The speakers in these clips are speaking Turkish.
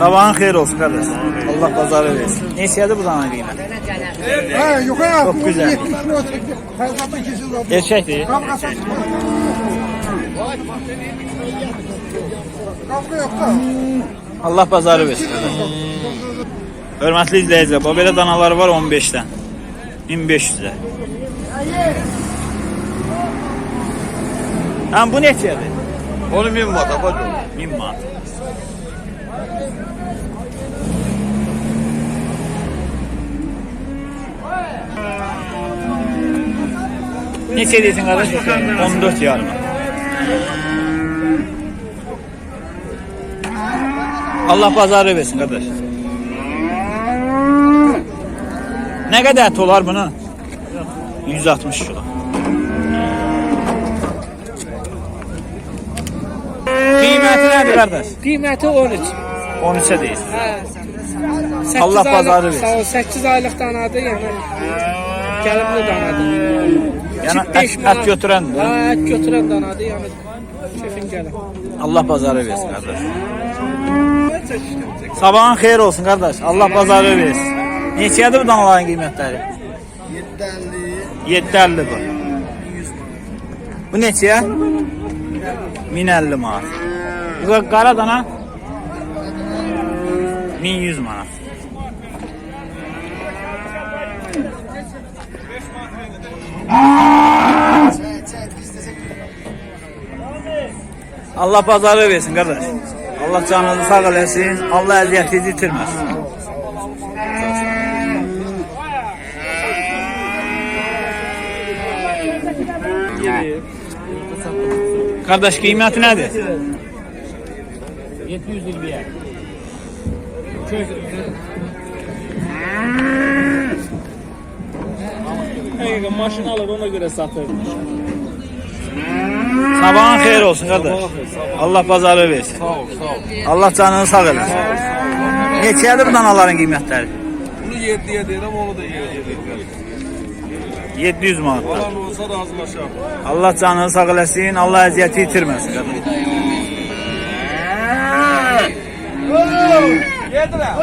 Sabahın xeyir olsun kardeş. Allah pazarı versin. Neçədir bu dana qiymət? Ha yukarı. Çok güzel. 70 kilo çekti. Fazla ikisi de. Erkəkdir. Kavga satma. Kavga yok da. Allah pazarı versin. Hörmətli izləyicilər, bu belə danalar var 15-dən. 1500-ə. Həm bu neçədir? Onu min mat abacım. 1000 manat. Neçə deyirsən qardaş? 14 yarım. Allah pazarı versin qardaş. Nə qədər ət olar bunun? 160 kilo. Qiyməti nədir qardaş? Qiyməti 13. 13'e değil. Səkkiz Allah bazarı versin. Sağ ol, 8 aylıq danadır, yəni gəlimli danadır. Yəni ət, ət götürəndir. Hə, ət götürən danadır, yəni kefin gəlir. Allah pazarı versin kardeş. Sabahın xeyir olsun kardeş. Allah pazarı versin. Neçədir bu danaların qiymətləri? 750. 750 bu. Bu neçəyə? 1050 manat. Bu qara dana 1100 manat. Allah pazarı versin kardeş. Allah canınızı sağ eləsin. Allah əziyyətinizi itirməsin. Kardeş qiyməti nədir? 720-yə. Həqiqətən maşın alır ona görə satır. Sabahın xeyir olsun qardaş. Allah bazarı versin. Sağ ol, sağ ol. Allah canını sağ eləsin. Neçəyədir bu danaların qiymətləri? Bunu 7-yə deyirəm, onu da 7-yə deyirəm. 700 manat. Olan olsa razılaşam. Allah canını sağ eləsin, Allah əziyyəti itirməsin qardaş. Yedirəm.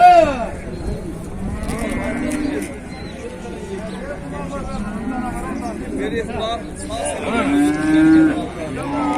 Verir, no.